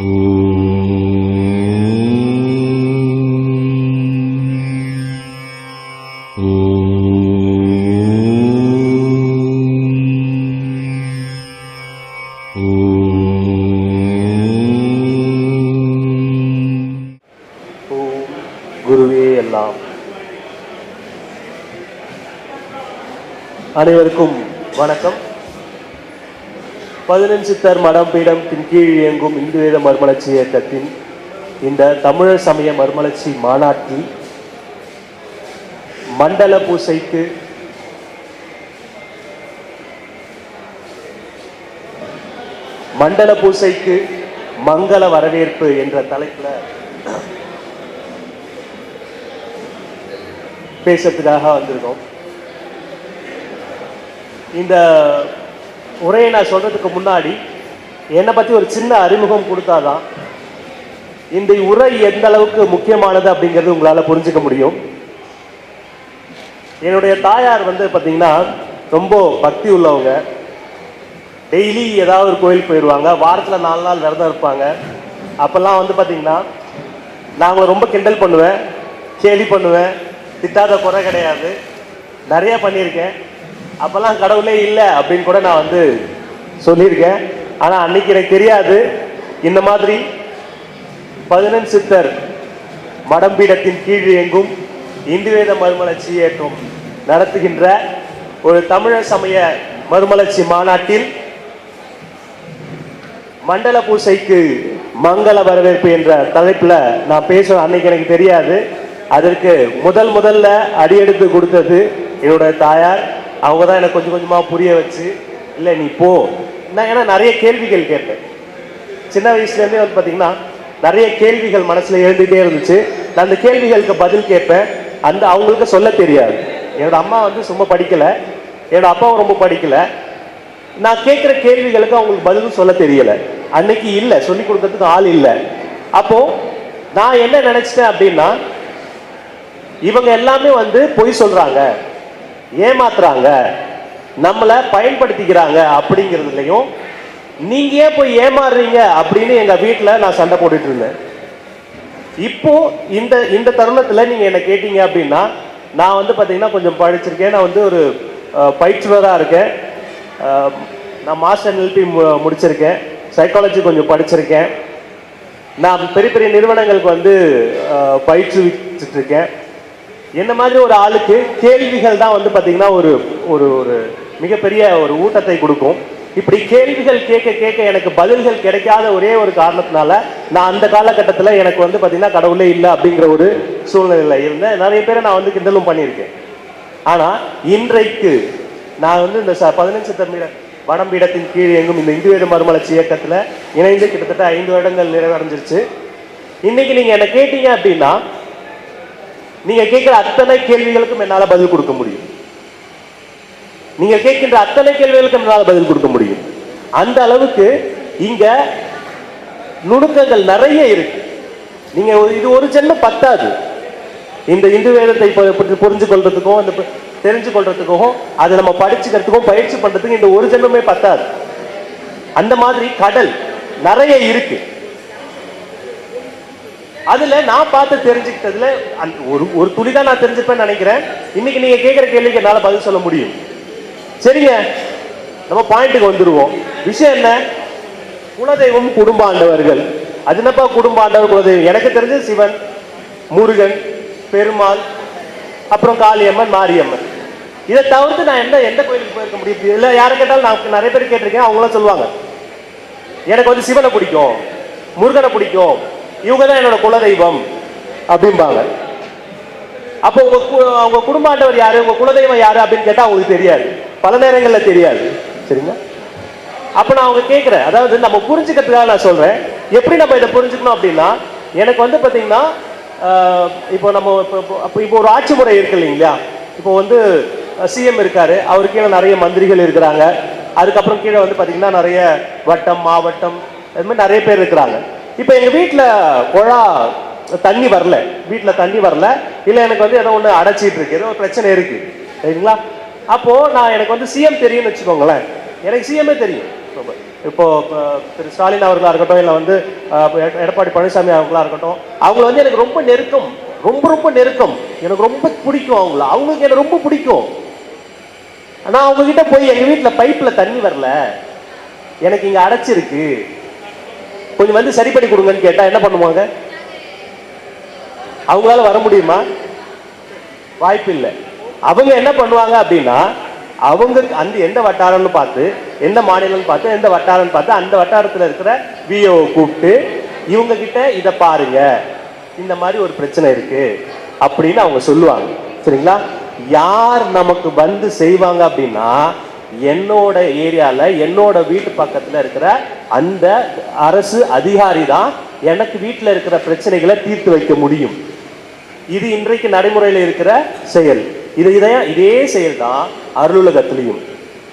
ஓம் குருவே எல்லாம். அனைவருக்கும் வணக்கம். பதினஞ்சு தர் மடம் பீடம் கீழ் இயங்கும் இந்து வேத மறுமலர்ச்சி இயக்கத்தின் இந்த தமிழர் சமய மறுமலர்ச்சி மாநாட்டில் மண்டல பூசைக்கு மண்டல பூசைக்கு மங்கள வரவேற்பு என்ற தலைப்புல பேசுறதுக்காக வந்திருக்கோம். இந்த உரையை நான் சொல்கிறதுக்கு முன்னாடி என்னை பற்றி ஒரு சின்ன அறிமுகம் கொடுத்தாதான் இந்த உரை எந்த அளவுக்கு முக்கியமானது அப்படிங்கிறது உங்களால் புரிஞ்சுக்க முடியும். என்னுடைய தாயார் வந்து பார்த்தீங்கன்னா ரொம்ப பக்தி உள்ளவங்க. டெய்லி ஏதாவது ஒரு கோயிலுக்கு போயிடுவாங்க வாரத்தில் நாலு நாள் விரதம் இருப்பாங்க. அப்போல்லாம் வந்து பார்த்தீங்கன்னா நாங்கள் ரொம்ப கிண்டல் பண்ணுவேன் கேலி பண்ணுவேன். திட்டாத குறை கிடையாது. நிறைய பண்ணியிருக்கேன். அப்போல்லாம் கடவுளே இல்லை அப்படின்னு கூட நான் வந்து சொல்லியிருக்கேன். ஆனால் அன்னைக்கு எனக்கு தெரியாது. இந்த மாதிரி பதினெண் சித்தர் மடம்பீடத்தின் கீழ் எங்கும் இந்து வேத மறுமலர்ச்சி ஏற்றம் நடத்துகின்ற ஒரு தமிழர் சமய மறுமலர்ச்சி மாநாட்டில் மண்டல பூசைக்கு மங்கள வரவேற்பு என்ற தலைப்புல நான் பேச அன்னைக்கு எனக்கு தெரியாது. அதற்கு முதல் முதல்ல அடியெடுத்து கொடுத்தது என்னோட தாயார். அவங்க தான் எனக்கு கொஞ்சம் கொஞ்சமாக புரிய வச்சு இல்லை நீ போ. நான் ஏன்னா நிறைய கேள்விகள் கேட்டேன். சின்ன வயசுலேருந்தே வந்து பார்த்தீங்கன்னா நிறைய கேள்விகள் மனசில் எழுந்துகிட்டே இருந்துச்சு. நான் அந்த கேள்விகளுக்கு பதில் கேட்பேன். அந்த அவங்களுக்கு சொல்ல தெரியாது. என்னோட அம்மா வந்து சும்மா படிக்கலை. என்னோட அப்பாவும் ரொம்ப படிக்கலை. நான் கேட்குற கேள்விகளுக்கு அவங்களுக்கு பதிலும் சொல்ல தெரியலை. அன்னைக்கு இல்லை சொல்லி கொடுக்கறதுக்கு ஆள் இல்லை. அப்போது நான் என்ன நினச்சிட்டேன் அப்படின்னா இவங்க எல்லாமே வந்து பொய் சொல்கிறாங்க ஏமாத்துறாங்க நம்மளை பயன்படுத்திக்கிறாங்க அப்படிங்கிறதுலையும் நீங்க ஏன் போய் ஏமாறுறீங்க அப்படின்னு எங்க வீட்டில் நான் சண்டை போட்டுட்டு இருந்தேன். இப்போ இந்த இந்த தருணத்தில் நீங்க என்ன கேட்டீங்க அப்படின்னா நான் வந்து பார்த்தீங்கன்னா கொஞ்சம் படிச்சிருக்கேன் நான் வந்து ஒரு அஹ், இருக்கேன். நான் மாஸ்டர் எல்பி முடிச்சிருக்கேன். சைக்காலஜி கொஞ்சம் படிச்சிருக்கேன். நான் பெரிய பெரிய நிறுவனங்களுக்கு வந்து அஹ், இருக்கேன். என்ன மாதிரி ஒரு ஆளுக்கு கேள்விகள் தான் வந்து பார்த்தீங்கன்னா ஒரு ஒரு ஒரு மிகப்பெரிய ஒரு ஊட்டத்தை கொடுக்கும். இப்படி கேள்விகள் கேட்க கேட்க எனக்கு பதில்கள் கிடைக்காத ஒரே ஒரு காரணத்தினால நான் அந்த காலகட்டத்தில் எனக்கு வந்து பார்த்தீங்கன்னா கடவுளே இல்லை அப்படிங்கிற ஒரு சூழ்நிலையில் இருந்தேன். நிறைய பேரை நான் வந்து கிண்டலும் பண்ணியிருக்கேன். ஆனால் இன்றைக்கு நான் வந்து இந்த ச- பதினஞ்சு தமிழ வடம்பீடத்தின் கீழ் எங்கும் இந்த இந்து வேத மறுமலர்ச்சி இயக்கத்தில் இணைந்து கிட்டத்தட்ட ஐந்து வருடங்கள் நிறைவடைஞ்சிருச்சு. இன்னைக்கு நீங்கள் என்ன கேட்டீங்க அப்படின்னா நீங்க கேட்கிற அத்தனை கேள்விகளுக்கும் என்னால பதில் கொடுக்க முடியும். நீங்க கேட்கின்ற அத்தனை கேள்விகளுக்கும் என்னால பதில் கொடுக்க முடியும். அந்த அளவுக்கு இங்க நுணுக்கங்கள் நிறைய இருக்கு. நீங்க ஒரு- இது ஒரு ஜென்மம் பத்தாது. இந்த இந்து வேதத்தை புரிஞ்சு கொள்றதுக்கும் அந்த தெரிஞ்சு கொள்றதுக்கும் அதை நம்ம படிச்சுக்கிறதுக்கும் பயிற்சி பண்றதுக்கும் இந்த ஒரு ஜென்மமே பத்தாது. அந்த மாதிரி கடல் நிறைய இருக்கு. அதுல நான் பார்த்து தெரிஞ்சுக்கிட்டதுல அந் ஒரு ஒரு துளி தான் நான் தெரிஞ்சுப்பேன்னு நினைக்கிறேன். இன்னைக்கு நீங்க கேட்குற கேள்விக்கு என்னால் பதில் சொல்ல முடியும். சரிங்க? நம்ம பாயிண்ட்டுக்கு வந்துடுவோம் விஷயம் என்ன? குலதெய்வம் குடும்பாண்டவர்கள் அது என்னப்பா குடும்பாண்டவர் குலதெய்வம்? எனக்கு தெரிஞ்சது சிவன் முருகன் பெருமாள் அப்புறம் காளியம்மன் மாரியம்மன். இதை தவிர்த்து நான் எந்த எந்த கோயிலுக்கு போயிருக்க முடியும்? இல்லை யாரை கேட்டாலும் நான் நிறைய பேர் கேட்டிருக்கேன் அவங்களாம் சொல்லுவாங்க. எனக்கு வந்து சிவனை பிடிக்கும் முருகனை பிடிக்கும். இவங்க தான் என்னோட குலதெய்வம் அப்படிம்பாங்க. அப்போ உங்க கு- அவங்க குடும்பாண்டவர் யாரு? உங்க குலதெய்வம் யாரு அப்படின்னு கேட்டா அவங்களுக்கு தெரியாது. பல நேரங்களில் தெரியாது. சரிங்களா? அப்ப நான் அவங்க கேட்கிறேன் அதாவது நம்ம புரிஞ்சுக்கிறதுக்காக நான் சொல்றேன். எப்படி நம்ம இதை புரிஞ்சுக்கணும் அப்படின்னா எனக்கு வந்து பாத்தீங்கன்னா இப்போ நம்ம இப்போ இப்போ- அப்போ இப்போ ஒரு ஆட்சி முறை இருக்கு இல்லைங்களா? இப்போ வந்து சிஎம் இருக்காரு. அவருக்கு கீழே நிறைய மந்திரிகள் இருக்கிறாங்க. அதுக்கப்புறம் கீழே வந்து பாத்தீங்கன்னா நிறைய வட்டம் மாவட்டம் அது மாதிரி நிறைய பேர் இருக்கிறாங்க. இப்போ எங்கள் வீட்டில் குழா தண்ணி வரல. வீட்டில் தண்ணி வரல. இல்லை எனக்கு வந்து ஏதோ ஒன்று அடைச்சிட்டு இருக்கு. ஏதோ ஒரு பிரச்சனை இருக்கு. சரிங்களா? அப்போது நான் எனக்கு வந்து சிஎம் தெரியும்னு வச்சுக்கோங்களேன். எனக்கு சிஎம்ஏ தெரியும். இப்போ திரு ஸ்டாலின் அவர்களாக இருக்கட்டும் இல்லை வந்து எடப்பாடி பழனிசாமி அவர்களாக இருக்கட்டும் அவங்க வந்து எனக்கு ரொம்ப நெருக்கம். ரொம்ப ரொம்ப நெருக்கம். எனக்கு ரொம்ப பிடிக்கும் அவங்கள. அவங்களுக்கு எனக்கு ரொம்ப பிடிக்கும். ஆனால் அவங்கக்கிட்ட போய் எங்கள் வீட்டில் பைப்பில் தண்ணி வரல. எனக்கு இங்கே அடைச்சிருக்கு. கொஞ்சம் வந்து சரி பண்ணி கொடுங்கன்னு கேட்டா என்ன பண்ணுவாங்க? அவங்களால வர முடியுமா? வாய்ப்பு இல்லை அவங்க என்ன பண்ணுவாங்க அப்படின்னா அவங்க அந்த எந்த வட்டாரம்னு பார்த்து எந்த மாநிலம்னு பார்த்து எந்த வட்டாரம்னு பார்த்து அந்த வட்டாரத்தில் இருக்கிற விஓ கூப்பிட்டு இவங்க கிட்ட இதை பாருங்க. இந்த மாதிரி ஒரு பிரச்சனை இருக்கு அப்படின்னு அவங்க சொல்லுவாங்க. சரிங்களா? யார் நமக்கு வந்து செய்வாங்க அப்படின்னா என்னோட ஏரியால என்னோட வீட்டு பக்கத்துல இருக்கிற அந்த அரசு அதிகாரி தான் எனக்கு வீட்டில் இருக்கிற பிரச்சனைகளை தீர்த்து வைக்க முடியும். இது இன்றைக்கு நடைமுறையில் இருக்கிற செயல். இது இதே இதே செயல் தான் அருளுலகத்திலையும்.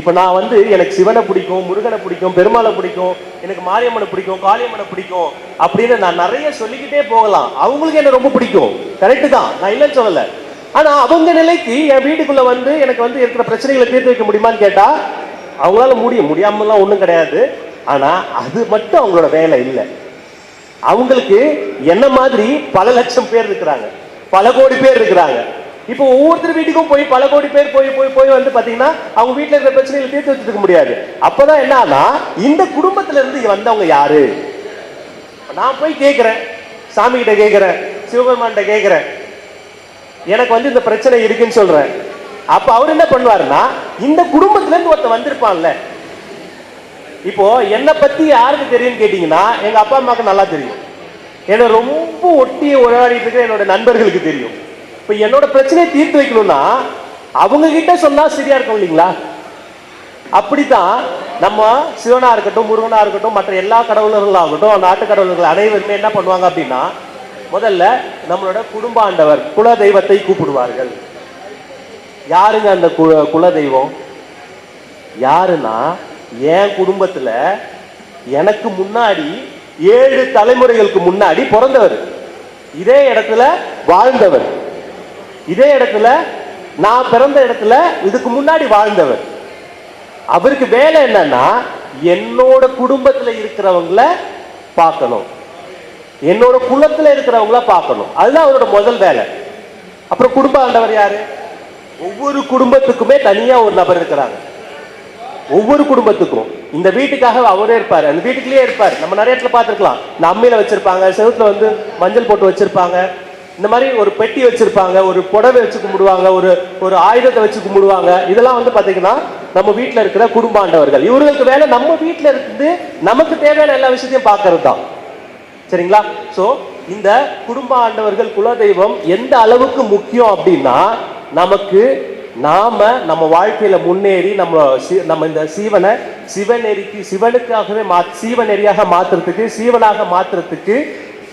இப்போ நான் வந்து எனக்கு சிவனை பிடிக்கும் முருகனை பிடிக்கும் பெருமாளை பிடிக்கும் எனக்கு மாரியம்மனை பிடிக்கும் காளியம்மனை பிடிக்கும் அப்படின்னு நான் நிறைய சொல்லிக்கிட்டே போகலாம். அவங்களுக்கு என்ன ரொம்ப பிடிக்கும். கரெக்டு தான். நான் இல்லைன்னு சொல்லலை. ஆனால் அவங்க நிலைக்கு என் வீட்டுக்குள்ள வந்து எனக்கு வந்து இருக்கிற பிரச்சனைகளை தீர்த்து வைக்க முடியுமான்னு கேட்டால் அவங்களால முடியும். முடியாமலாம் ஒன்றும் கிடையாது. ஆனா அது மட்டும் அவங்களோட வேலை இல்லை. அவங்களுக்கு என்ன மாதிரி பல லட்சம் பேர் இருக்கிறாங்க. பல கோடி பேர் இருக்கிறாங்க. இப்போ ஒவ்வொருத்தர் வீட்டுக்கும் போய் பல கோடி பேர் போய் போய் போய் வந்து பாத்தீங்கன்னா அவங்க வீட்டில் இருக்கிற பிரச்சனைகளை தீர்த்து வச்சுருக்க முடியாது. அப்பதான் என்னன்னா இந்த குடும்பத்துல இருந்து வந்தவங்க யாரு? நான் போய் கேட்கிறேன் சாமி கிட்ட கேட்கிறேன் சிவபெருமான்கிட்ட கேட்கிறேன் எனக்கு வந்து இந்த பிரச்சனை இருக்குன்னு சொல்றேன். அப்ப அவர் என்ன பண்ணுவாருன்னா இந்த குடும்பத்துல இருந்து ஒருத்தன் வந்திருப்பான்ல இப்போ என்னை பத்தி யாருக்கு தெரியும்னு கேட்டீங்கன்னா எங்க அப்பா அம்மாவுக்கு நல்லா தெரியும். என்னை ரொம்ப ஒட்டி உரையாடிட்டு இருக்கிற என்னோட நண்பர்களுக்கு தெரியும். இப்போ என்னோட பிரச்சனையை தீர்த்து வைக்கணும்னா அவங்க கிட்ட சொன்னா சரியா இருக்கும் இல்லைங்களா? அப்படித்தான் நம்ம சிவனா இருக்கட்டும் முருகனா இருக்கட்டும் மற்ற எல்லா கடவுளர்களாகட்டும் நாட்டு கடவுளர்கள் அனைவருமே என்ன பண்ணுவாங்க அப்படின்னா முதல்ல நம்மளோட குடும்ப ஆண்டவர் குல தெய்வத்தை கூப்பிடுவார்கள். யாருங்க அந்த கு- குல தெய்வம் யாருன்னா என் குடும்பத்துல எனக்கு முன்னாடி ஏழு தலைமுறைகளுக்கு முன்னாடி பிறந்தவர். இதே இடத்துல வாழ்ந்தவர். இதே இடத்துல நான் பிறந்த இடத்துல இதுக்கு முன்னாடி வாழ்ந்தவர். அவருக்கு வேலை என்னன்னா என்னோட குடும்பத்துல இருக்கிறவங்கள பார்க்கணும். என்னோட குலத்துல இருக்கிறவங்கள பார்க்கணும். அதுதான் அவரோட முதல் வேலை. அப்புறம் குடும்ப ஆண்டவர் யாரு? ஒவ்வொரு குடும்பத்துக்குமே தனியா ஒரு நபர் இருக்கிறாங்க ஒவ்வொரு குடும்பத்துக்கும். இந்த வீட்டுக்காக அவரே இருப்பார். அந்த வீட்டுக்குள்ளேயே இருப்பார். நம்ம நிறைய இடத்துல பார்த்துருக்கலாம். இந்த அம்மையில் வச்சுருப்பாங்க செவுத்துல வந்து மஞ்சள் போட்டு வச்சுருப்பாங்க. இந்த மாதிரி ஒரு பெட்டி வச்சுருப்பாங்க ஒரு புடவை வச்சு கும்பிடுவாங்க ஒரு ஒரு ஆயுதத்தை வச்சு கும்பிடுவாங்க. இதெல்லாம் வந்து பார்த்தீங்கன்னா நம்ம வீட்டில் இருக்கிற குடும்பாண்டவர்கள் இவர்களுக்கு வேலை நம்ம வீட்டில் இருந்து நமக்கு தேவையான எல்லா விஷயத்தையும் பார்க்கறது தான் சரிங்களா? ஸோ இந்த குடும்ப ஆண்டவர்கள் குலதெய்வம் எந்த அளவுக்கு முக்கியம் அப்படின்னா நமக்கு நாம நம்ம வாழ்க்கையில முன்னேறி நம்ம நம்ம இந்த சீவனை சிவநெறிக்கு சிவனுக்காகவே மா சீவநெறியாக மாத்துறதுக்கு சீவனாக மாத்துறதுக்கு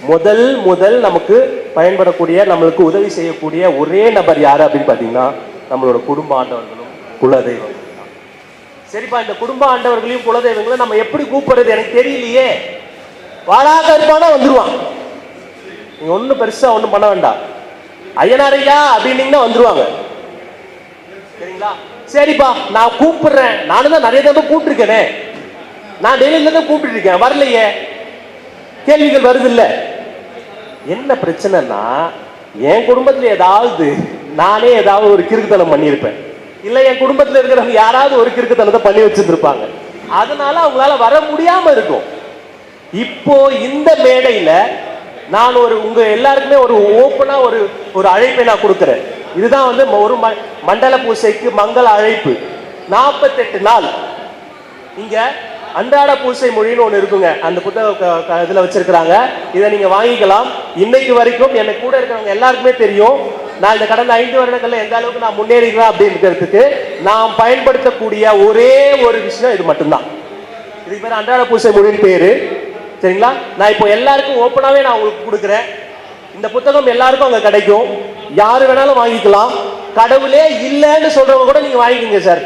முதல் முதல் நமக்கு பயன்படக்கூடிய நம்மளுக்கு உதவி செய்யக்கூடிய ஒரே நபர் யாரு அப்படின்னு பாத்தீங்கன்னா நம்மளோட குடும்ப ஆண்டவர்களும் குலதெய்வம். சரிப்பா இந்த குடும்ப ஆண்டவர்களையும் குலதெய்வங்களையும் நம்ம எப்படி கூப்பிடுறது எனக்கு தெரியலையே. வாடாக இருப்பானா வந்துருவான். நீங்க ஒன்றும் பெருசா ஒன்றும் பண்ண வேண்டாம். ஐயனாரையா அப்படின்னீங்கன்னா வந்துருவாங்க. சரிங்களா? சரிப்பா நான் கூப்பிடுறேன். நானும் தான் நிறைய தடவை கூப்பிட்டுருக்கேனே. நான் டெய்லியில தான் கூப்பிட்டுருக்கேன். வரலையே. கேள்விகள் வருது இல்லை என்ன பிரச்சனைனா என் குடும்பத்தில் ஏதாவது நானே ஏதாவது ஒரு கிறுக்குத்தனம் பண்ணியிருப்பேன். இல்லை என் குடும்பத்தில் இருக்கிறவங்க யாராவது ஒரு கிறுக்குத்தனத்தை பண்ணி வச்சிருந்திருப்பாங்க. அதனால அவங்களால வர முடியாம இருக்கும். இப்போ இந்த மேடையில நான் ஒரு உங்க எல்லாருக்குமே ஒரு ஓப்பனா ஒரு ஒரு அழைப்பை நான் கொடுக்குறேன். இதுதான் வந்து ஒரு ம- மண்டல பூசைக்கு மங்கள அழைப்பு. நாற்பத்தெட்டு நாள். இங்க அன்றாட பூசை மொழின்னு ஒன்று இருக்குங்க. அந்த புத்தக க- வச்சிருக்கிறாங்க. இதை நீங்கள் வாங்கிக்கலாம். இன்னைக்கு வரைக்கும் என்னை கூட இருக்கிறவங்க எல்லாருக்குமே தெரியும். நான் இந்த கடந்த ஐந்து வருடங்களில் எந்த அளவுக்கு நான் முன்னேறிக்கிறேன் அப்படிங்கிறதுக்கு நான் பயன்படுத்தக்கூடிய ஒரே ஒரு விஷயம் இது மட்டும்தான். இதுக்கு பேர் அன்றாட பூசை மொழின்னு பேர். சரிங்களா? நான் இப்போ எல்லாருக்கும் ஓப்பனாகவே நான் உங்களுக்கு கொடுக்குறேன். இந்த புத்தகம் எல்லாருக்கும் அங்கே கிடைக்கும். யாரு வேணாலும் வாங்கிக்கலாம். கடவுளே இல்லைன்னு சொல்றவங்க கூட நீங்க வாங்கிக்கோங்க சார்.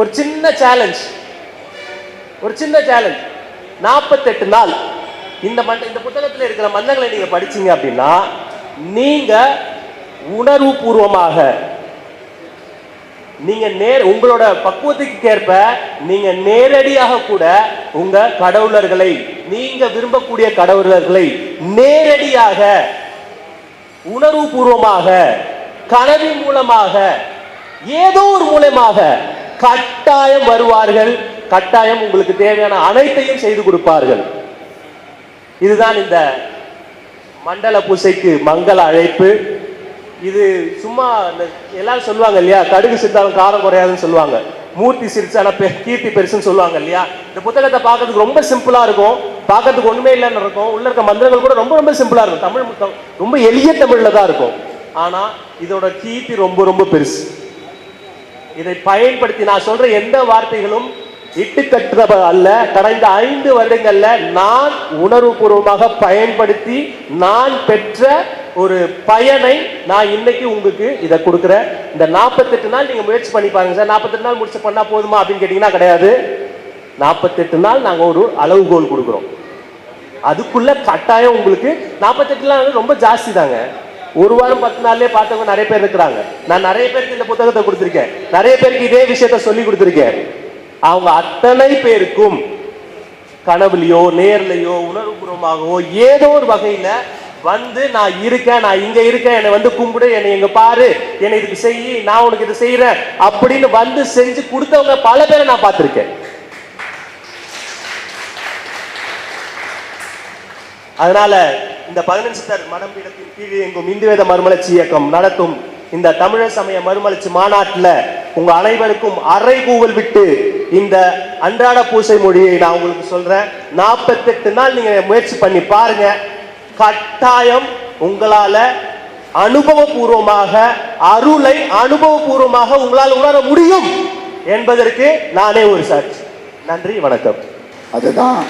ஒரு சின்ன சேலஞ்ச் ஒரு சின்ன சேலஞ்ச் நாற்பத்தெட்டு நாள். இந்த மண்ட இந்த புத்தகத்தில் இருக்கிற மந்தங்களை நீங்க படிச்சீங்க அப்படின்னா நீங்க உணர்வு பூர்வமாக நீங்க நேர் உங்களோட பக்குவத்துக்கு ஏற்ப நீங்க நேரடியாக கூட உங்க கடவுளர்களை நீங்க விரும்பக்கூடிய கடவுளர்களை நேரடியாக உணர்வுபூர்வமாக கனவின் மூலமாக ஏதோ ஒரு மூலமாக கட்டாயம் வருவார்கள். கட்டாயம் உங்களுக்கு தேவையான அனைத்தையும் செய்து கொடுப்பார்கள். இதுதான் இந்த மண்டல பூசைக்கு மங்கள அழைப்பு. இது சும்மா இந்த எல்லாரும் சொல்லுவாங்க இல்லையா? கடுகு சித்தாலும் காரம் குறையாதுன்னு சொல்லுவாங்க. மூர்த்தி சிரிச்சான பெ- கீர்த்தி பெருசுன்னு சொல்லுவாங்க இல்லையா? இந்த புத்தகத்தை பார்க்கறதுக்கு ரொம்ப சிம்பிளா இருக்கும். பார்க்கறதுக்கு ஒண்ணுமே இல்லைன்னு இருக்கும். உள்ள இருக்க மந்திரங்கள் கூட ரொம்ப ரொம்ப சிம்பிளா இருக்கும். தமிழ் ரொம்ப எளிய தமிழ்ல தான் இருக்கும். ஆனா இதோட கீர்த்தி ரொம்ப ரொம்ப பெருசு. இதை பயன்படுத்தி நான் சொல்ற எந்த வார்த்தைகளும் இட்டுக்கட்டுற அல்ல. கடந்த ஐந்து வருடங்கள்ல நான் உணர்வுபூர்வமாக பயன்படுத்தி நான் பெற்ற ஒரு பயனை நான் இன்னைக்கு உங்களுக்கு இதை கொடுக்குறேன். இந்த நாற்பத்தெட்டு நாள் நீங்க முயற்சி பண்ணி பாருங்க சார். நாற்பத்தெட்டு நாள் முடிச்சு பண்ணா போதுமா அப்படின்னு கேட்டீங்கன்னா கிடையாது. நாற்பத்தெட்டு நாள் நாங்கள் ஒரு அளவுகோல் கொடுக்குறோம். அதுக்குள்ள கட்டாயம் உங்களுக்கு நாற்பத்தெட்டு நாள் ரொம்ப ஜாஸ்தி தாங்க. ஒரு வாரம் பத்து நாள்லயே பார்த்தவங்க நிறைய பேர் இருக்கிறாங்க. நான் நிறைய பேருக்கு இந்த புத்தகத்தை கொடுத்துருக்கேன். நிறைய பேருக்கு இதே விஷயத்த சொல்லி கொடுத்துருக்கேன். அவங்க அத்தனை பேருக்கும் கனவுலையோ நேர்லையோ உணர்வுபூர்வமாகவோ ஏதோ ஒரு வகையில வந்து நான் இருக்கேன் நான் இங்க இருக்கேன் என்னை வந்து கும்பிடு என்னை இங்க பாரு என்னை இதுக்கு செய் நான் உனக்கு இது செய்யறேன் அப்படின்னு வந்து செஞ்சு கொடுத்தவங்க பல பேரை நான் பார்த்துருக்கேன். அதனால இந்த பதினஞ்சு தர் மடம்பீடத்தின் கீழ் இயங்கும் இந்து வேத மறுமலர்ச்சி இயக்கம் நடத்தும் இந்த தமிழர் சமய மறுமலர்ச்சி மாநாட்டில் உங்க அனைவருக்கும் அறை கூவல் விட்டு இந்த அன்றாட பூசை மொழியை நான் உங்களுக்கு சொல்றேன். நாற்பத்தெட்டு நாள் நீங்க முயற்சி பண்ணி பாருங்க. கட்டாயம் உங்களால அனுபவபூர்வமாக அருளை அனுபவபூர்வமாக உங்களால் உணர முடியும் என்பதற்கு நானே ஒரு சாட்சி. நன்றி வணக்கம். அதுதான்.